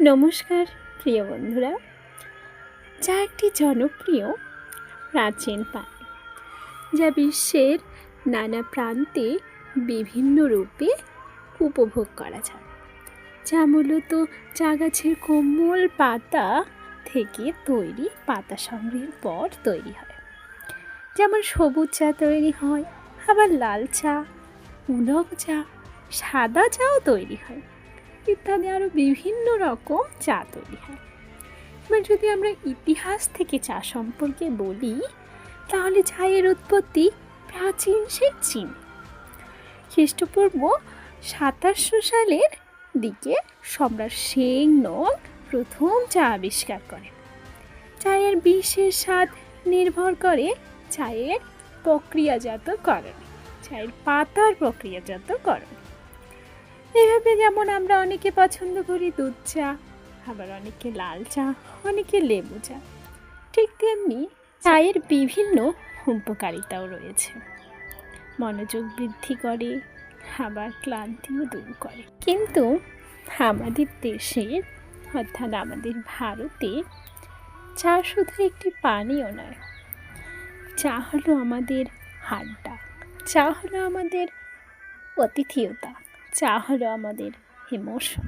নমস্কার, প্রিয় বন্ধুরা। যা একটি জনপ্রিয় প্রাচীন পানি যা বিশ্বের নানা প্রান্তে বিভিন্ন রূপে উপভোগ করা যায়। যা মূলত চা গাছের কোমল পাতা থেকে তৈরি পাতা সংগ্রহের পর তৈরি হয়। যেমন সবুজ চা তৈরি হয়, আবার লাল চা উলক চা, সাদা চাও তৈরি হয়। ইত্যাদি আরও বিভিন্ন রকম চা তৈরি হয়। এবার যদি আমরা ইতিহাস থেকে চা সম্পর্কে বলি, তাহলে চায়ের উৎপত্তি প্রাচীন সেই চীন। খ্রিস্টপূর্ব সাতাশশো সালের দিকে সম্রাট সেং নং প্রথম চা আবিষ্কার করেন। চায়ের বিশেষ স্বাদ নির্ভর করে চায়ের প্রক্রিয়াজাত প্রক্রিয়াজাতকরণ, চায়ের পাতার প্রক্রিয়াজাত প্রক্রিয়াজাতকরণ। এভাবে যেমন আমরা অনেকে পছন্দ করি দুধ চা, আবার অনেকে লাল চা, অনেকে লেবু চা। ঠিক তেমনি চায়ের বিভিন্ন উপকারিতাও রয়েছে। মনোযোগ বৃদ্ধি করে, আবার ক্লান্তিও দূর করে। কিন্তু আমাদের দেশে, অর্থাৎ আমাদের ভারতে, চা শুধু একটি পানীয় নয়। চা হলো আমাদের হাড্ডা চা হলো আমাদের অতিথিয়তা। চা হলো আমাদের ইমোশন